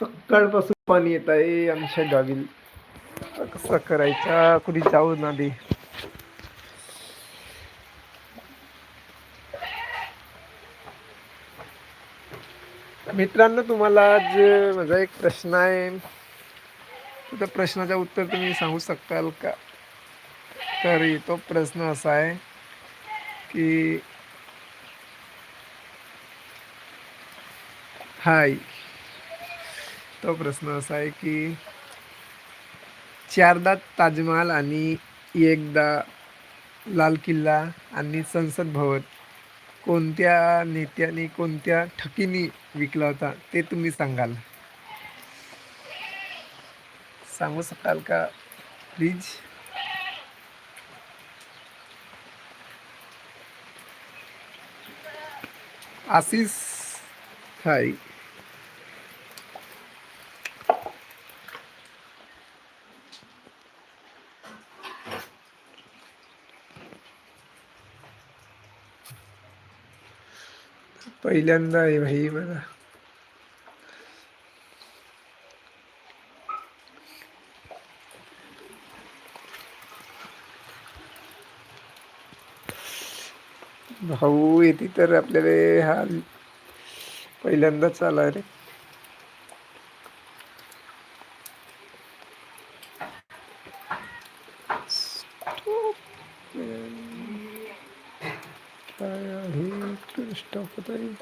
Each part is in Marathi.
सकाळपासून पाणी येत आहे आमच्या गावी. कसा कसं करायचा? कुणी जाऊ ना दे मित्रांनो तुम्हाला आज माझा एक प्रश्न आहे. त्या प्रश्नाचं उत्तर तुम्ही सांगू शकाल का? तर तो प्रश्न असा आहे की हाय. तो प्रश्न असा आहे की चारदा ताजमहाल आणि एकदा लाल किल्ला आणि संसद भवन कोणत्या नेत्याने कोणत्या ठकीनी विकला होता ते तुम्ही सांगाल? सांगू शकाल का प्लीज आशिष हाय पहिल्यांदा आहे भाई मला भाऊ येते तर आपल्याला हा पहिल्यांदाच आला रे. や、びっくりしたことに。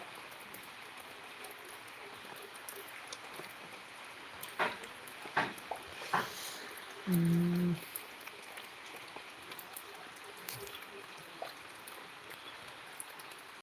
うん